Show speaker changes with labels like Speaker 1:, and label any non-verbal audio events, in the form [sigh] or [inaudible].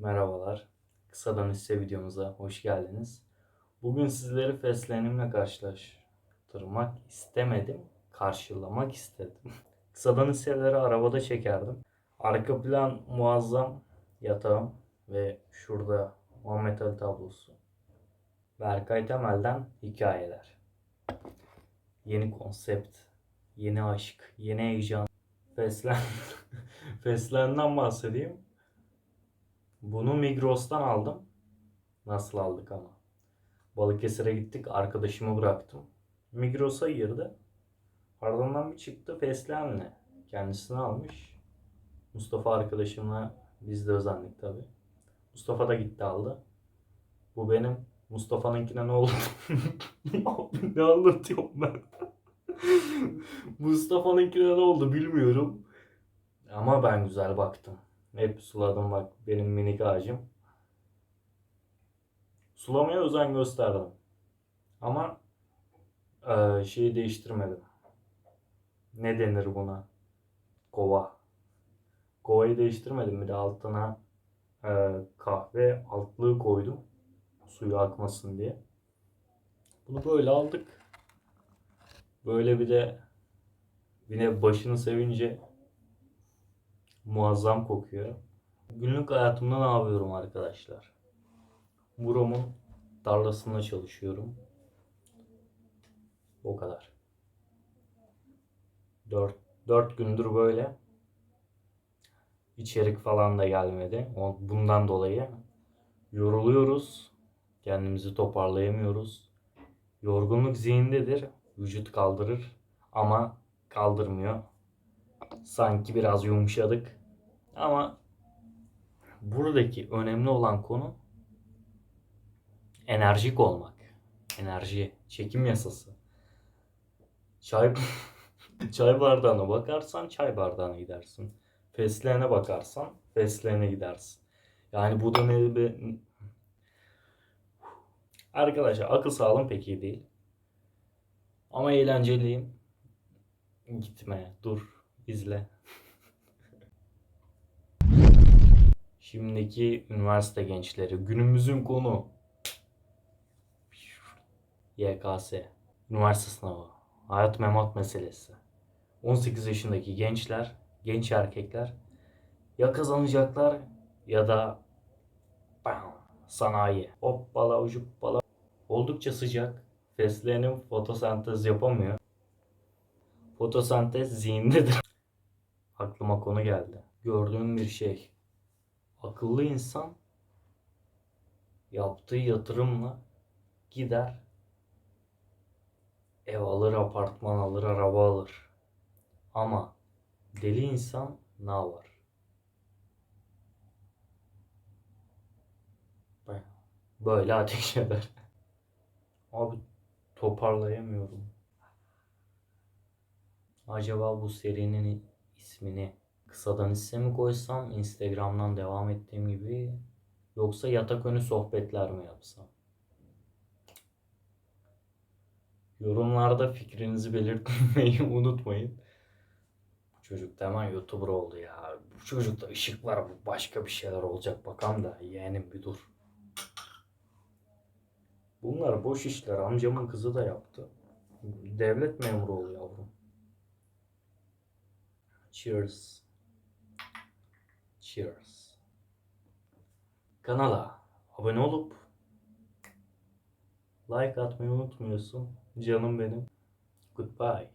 Speaker 1: Merhabalar. Kısadan hisse videomuza hoş geldiniz. Bugün sizleri fesleğenimle karşılaştırmak istemedim. Karşılamak istedim. [laughs] Kısadan hisseleri arabada çekerdim. Arka plan muazzam yatağım ve şurada Muhammed Ali tablosu. Berkay Temel'den hikayeler. Yeni konsept, yeni aşk, yeni heyecan. Feslen, [laughs] Feslen'den bahsedeyim. Bunu Migros'tan aldım. Nasıl aldık ama. Balıkesir'e gittik. Arkadaşımı bıraktım. Migros'a girdi. Ardından bir çıktı Feslen'le. Kendisini almış. Mustafa arkadaşımla biz de özendik tabi. Mustafa da gitti aldı. Bu benim. Mustafa'nınkine ne oldu? [laughs] Ne anlatıyorum ben? [laughs] Mustafa'nınkine ne oldu bilmiyorum. Ama ben güzel baktım. Hep suladım bak benim minik ağacım. Sulamaya özen gösterdim. Ama eee, şeyi değiştirmedim. Ne denir buna? Kova. Kovayı değiştirmedim. Bir de altına eee, kahve altlığı koydum. Suyu akmasın diye. Bunu böyle aldık. Böyle bir de yine başını sevince muazzam kokuyor. Günlük hayatımda ne yapıyorum arkadaşlar? Muro'mun tarlasında çalışıyorum. O kadar. 4, 4 gündür böyle. İçerik falan da gelmedi. Bundan dolayı yoruluyoruz. Kendimizi toparlayamıyoruz. Yorgunluk zihindedir. Vücut kaldırır ama kaldırmıyor. Sanki biraz yumuşadık. Ama buradaki önemli olan konu enerjik olmak. Enerji, çekim yasası. Çay [laughs] çay bardağına bakarsan çay bardağına gidersin. Fesleğene bakarsan fesleğene gidersin. Yani bu da ne be... Arkadaşlar akıl sağlığım pek iyi değil. Ama eğlenceliyim. Gitme, dur, izle. [laughs] Şimdiki üniversite gençleri. Günümüzün konu. YKS üniversite sınavı. Hayat memat meselesi. 18 yaşındaki gençler genç erkekler ya kazanacaklar ya da bam, sanayi. Hoppala ucuppala. Oldukça sıcak. Fesleğenim fotosentez yapamıyor. Fotosentez zihindedir. [laughs] Aklıma konu geldi. Gördüğüm bir şey akıllı insan yaptığı yatırımla gider ev alır, apartman alır, araba alır. Ama deli insan ne var? Böyle ateş [laughs] eder. Abi toparlayamıyorum. Acaba bu serinin ismini kısadan hisse mi koysam, Instagram'dan devam ettiğim gibi yoksa yatak önü sohbetler mi yapsam? Yorumlarda fikrinizi belirtmeyi [laughs] unutmayın. Bu çocuk da hemen YouTuber oldu ya. Bu çocukta ışık var, başka bir şeyler olacak bakalım da yeğenim bir dur. Bunlar boş işler. Amcamın kızı da yaptı. Devlet memuru ol yavrum. Cheers. Cheers. Kanala abone olup like atmayı unutmuyorsun. Canım benim. Goodbye.